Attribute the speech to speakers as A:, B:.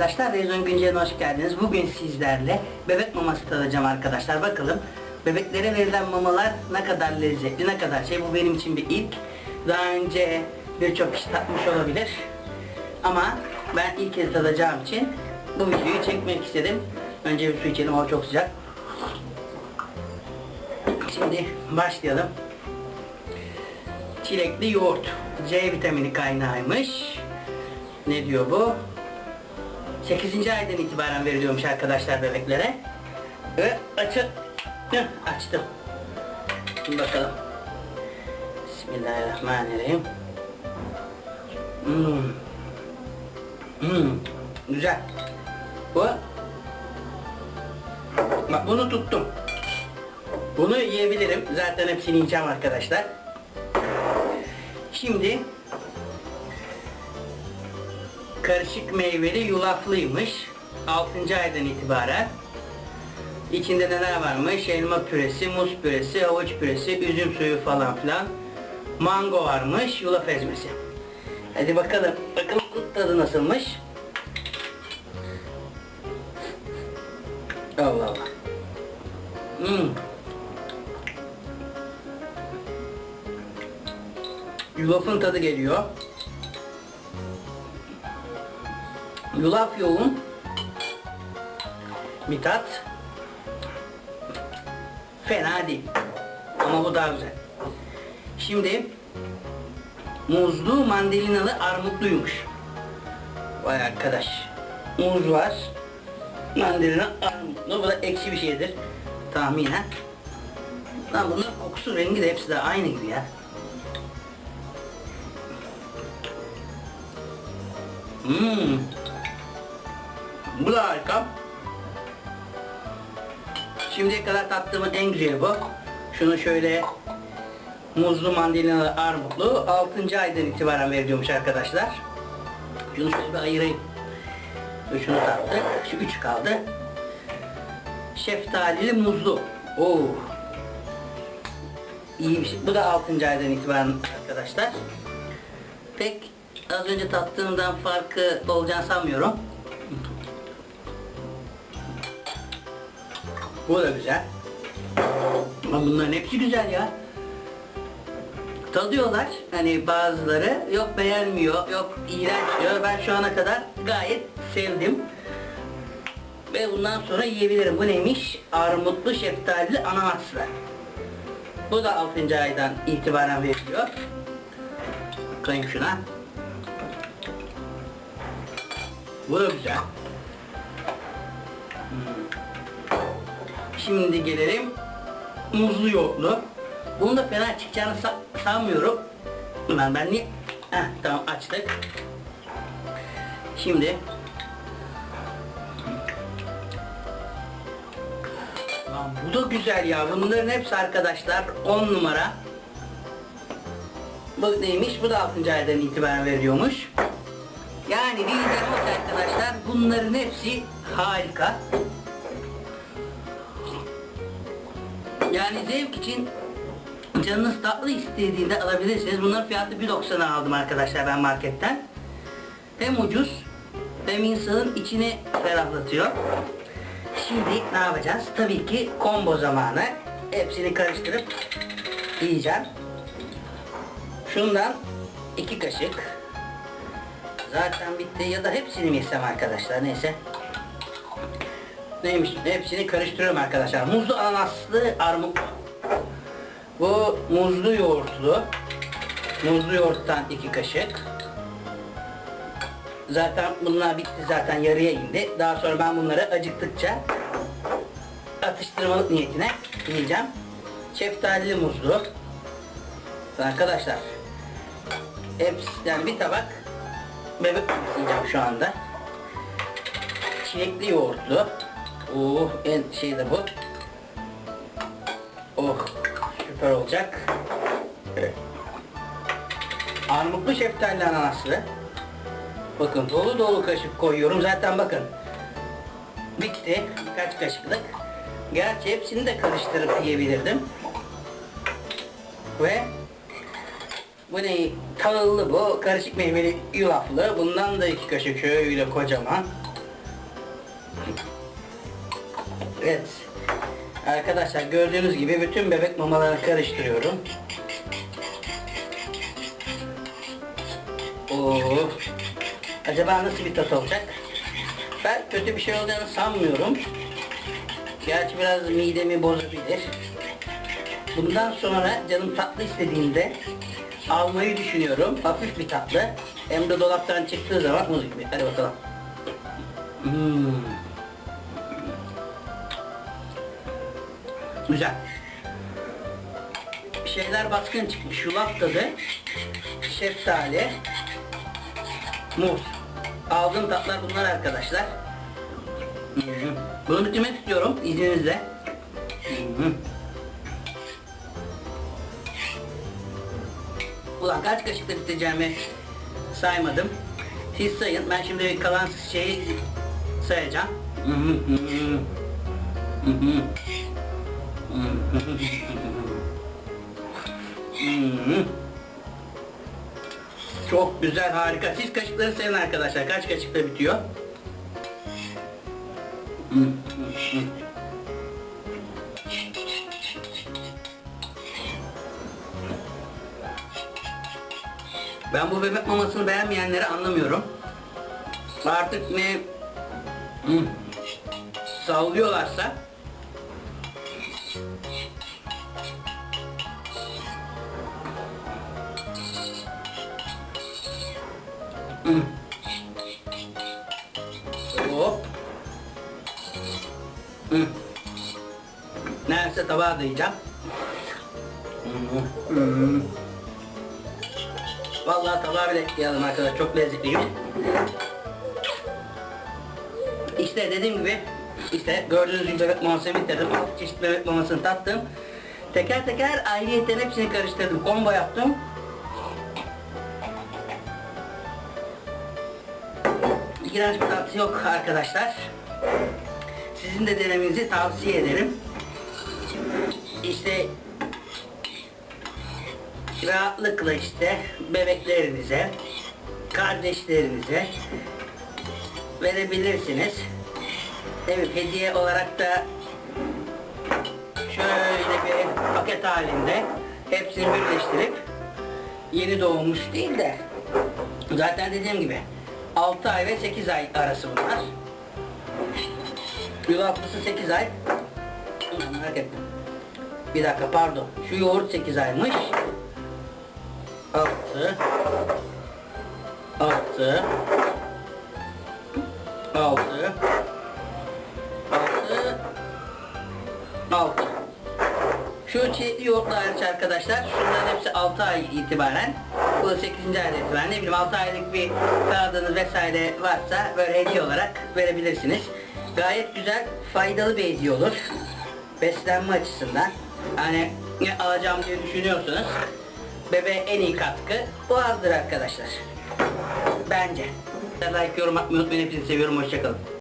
A: arkadaşlar, Rezon Güncel'e hoş geldiniz. Bugün sizlerle bebek maması tadacağım arkadaşlar. Bakalım bebeklere verilen mamalar ne kadar lezzetli, ne kadar şey. Bu benim için bir ilk. Daha önce birçok kişi tatmış olabilir. Ama ben ilk kez tadacağım için bu videoyu çekmek istedim. Önce bir su içelim, hava çok sıcak. Şimdi başlayalım. Çilekli yoğurt. C vitamini kaynağıymış. Ne diyor bu? 8. aydan itibaren veriliyormuş arkadaşlar bebeklere. Ve açı açtım. Şimdi bakalım. Bismillahirrahmanirrahim. Hmm. Hmm. Güzel. Bu Bak bunu tuttum. Bunu yiyebilirim. Zaten hepsini yiyeceğim arkadaşlar. Şimdi karışık meyveli yulaflıymış. 6. aydan itibaren. İçinde neler varmış? Elma püresi, muz püresi, havuç püresi, üzüm suyu falan filan. Mango varmış, yulaf ezmesi. Hadi bakalım. Bakalım tadı nasılmış? Allah Allah. Hmm. Yulafın tadı geliyor. Yulaf yoğun. Bir tat. Fena değil. Ama bu daha güzel. Şimdi muzlu mandalinalı armutluymuş. Vay arkadaş. Muz var. Mandalina armutlu. Bu da ekşi bir şeydir. Tahminen. Lan bunun kokusu rengi de hepsi de aynı gibi ya. Hmm. Bu da harika. Şimdiye kadar tattığımın en güzeli bu. Şunu şöyle muzlu mandalinalı armutlu 6. aydan itibaren veriliyormuş arkadaşlar. Şunu şöyle bir ayırayım. Şunu tattık. Şu 3 kaldı. Şeftalili muzlu. Oo. İyi bir şey. Bu da 6. aydan itibaren arkadaşlar. Pek az önce tattığımdan farkı olacağını sanmıyorum. Bu da güzel. Ama bunların hepsi güzel ya. Tadıyorlar. Hani bazıları yok beğenmiyor, yok iğrenç diyor. Ben şu ana kadar gayet sevdim. Ve bundan sonra yiyebilirim. Bu neymiş? Armutlu şeftalili ananaslı. Bu da 6. aydan itibaren veriliyor. Bakayım şuna. Bu da güzel. Şimdi gelelim muzlu yoğurtlu. Bunu da fena çıkacağını sa- sanmıyorum. Ben ben niye? Heh, tamam açtık. Şimdi Lan bu da güzel ya. Bunların hepsi arkadaşlar 10 numara. Bu neymiş? Bu da 6. aydan itibaren veriyormuş. Yani ki arkadaşlar bunların hepsi harika. Yani zevk için canınız tatlı istediğinde alabilirsiniz. Bunların fiyatı 1.90'a aldım arkadaşlar ben marketten. Hem ucuz hem insanın içini ferahlatıyor. Şimdi ne yapacağız? Tabii ki combo zamanı. Hepsini karıştırıp yiyeceğim. Şundan iki kaşık. Zaten bitti ya da hepsini mi yesem arkadaşlar neyse. Neymiş? Hepsini karıştırıyorum arkadaşlar. Muzlu ananaslı armut. Bu muzlu yoğurtlu. Muzlu yoğurttan iki kaşık. Zaten bunlar bitti zaten yarıya indi. Daha sonra ben bunları acıktıkça atıştırmalık niyetine yiyeceğim. Şeftalili muzlu. Arkadaşlar hepsi yani bir tabak bebek yiyeceğim şu anda. Çilekli yoğurtlu. Oh en şey de bu. Oh süper olacak. Evet. Armutlu şeftali ananaslı. Bakın dolu dolu kaşık koyuyorum. Zaten bakın. Bitti. Birkaç kaşıklık. Gerçi hepsini de karıştırıp yiyebilirdim. Ve bu ne? Tahıllı bu. Karışık meyveli yulaflı. Bundan da iki kaşık şöyle kocaman. Evet. Arkadaşlar gördüğünüz gibi bütün bebek mamalarını karıştırıyorum. Oo. Acaba nasıl bir tat olacak? Ben kötü bir şey olacağını sanmıyorum. Gerçi biraz midemi bozabilir. Bundan sonra canım tatlı istediğinde almayı düşünüyorum. Hafif bir tatlı. Hem de dolaptan çıktığı zaman muz gibi. Hadi bakalım. Hmm. Güzel. Bir şeyler baskın çıkmış. Yulaf tadı, şeftali, muz. Aldığım tatlar bunlar arkadaşlar. Bunu bitirmek istiyorum izninizle. Ulan kaç kaşıkla bitireceğimi saymadım. Siz sayın. Ben şimdi kalan şeyi sayacağım. Çok güzel, harika. Siz kaşıkları sayın arkadaşlar. Kaç kaşıkla bitiyor? Ben bu bebek mamasını beğenmeyenleri anlamıyorum. Artık ne hı, sallıyorlarsa Hop. Neredeyse tabağa dayayacağım. Vallahi tabağa bile ekleyelim arkadaşlar. Çok lezzetliymiş. İşte dediğim gibi işte gördüğünüz gibi bebek mamasını bitirdim. Altı çeşit bebek mamasını tattım. Teker teker ayrıyetten hepsini karıştırdım. Combo yaptım. İğrenç bir tatlısı yok arkadaşlar. Sizin de denemenizi tavsiye ederim. İşte rahatlıkla işte bebeklerinize, kardeşlerinize verebilirsiniz. Evet hediye olarak da şöyle bir paket halinde hepsini birleştirip yeni doğmuş değil de zaten dediğim gibi 6 ay ve 8 ay arası bunlar. Yulaflısı 8 ay. Merak ettim. Bir dakika pardon. Şu yoğurt 8 aymış. 6 6 6 6 6 Şu çiğitli yoğurtlu hariç arkadaşlar, şunların hepsi 6 ay itibaren, bu da 8. ayda itibaren, ne bileyim 6 aylık bir kağıdınız vesaire varsa böyle hediye olarak verebilirsiniz. Gayet güzel, faydalı bir hediye olur. Beslenme açısından. Hani ne alacağım diye düşünüyorsanız, bebeğe en iyi katkı bu azdır arkadaşlar. Bence. Like, yorum atmayı unutmayın. Hepinizi seviyorum. Hoşçakalın.